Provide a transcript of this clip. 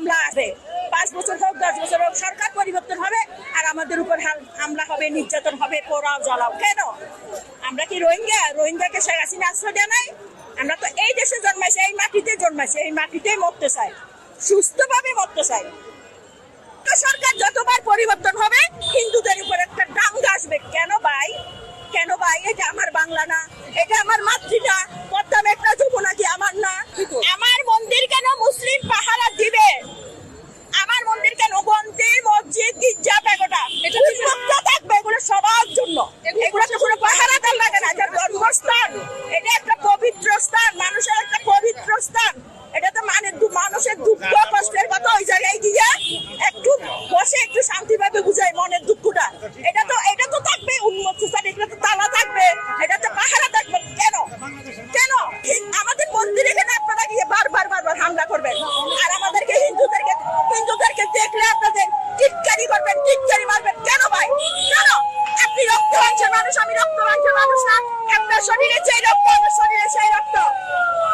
হামলা আসবে পাঁচ বছর হোক, দশ বছর হোক, সরকার পরিবর্তন হবে আর আমাদের উপর হামলা হবে, নির্যাতন হবে, পোড়াও, জ্বালাও। কেন? আমরা কি রোহিঙ্গা? রোহিঙ্গাকে শেখ হাসিনা আশ্রয় দেয় নাই? আমরা তো এই দেশে জন্মাইছি, এই মাটিতে জন্মাইছি, এই মাটিতেই মরতে চাই। সুস্থভাবে মরতে চাই। সরকার যতবার পরিবর্তন হবে, হিন্দুদের উপর একটা দাঙ্গা আসবে। কেন ভাই? কেন ভাই? এটা আমার বাংলা না। এটা আমার মাতৃটা teclado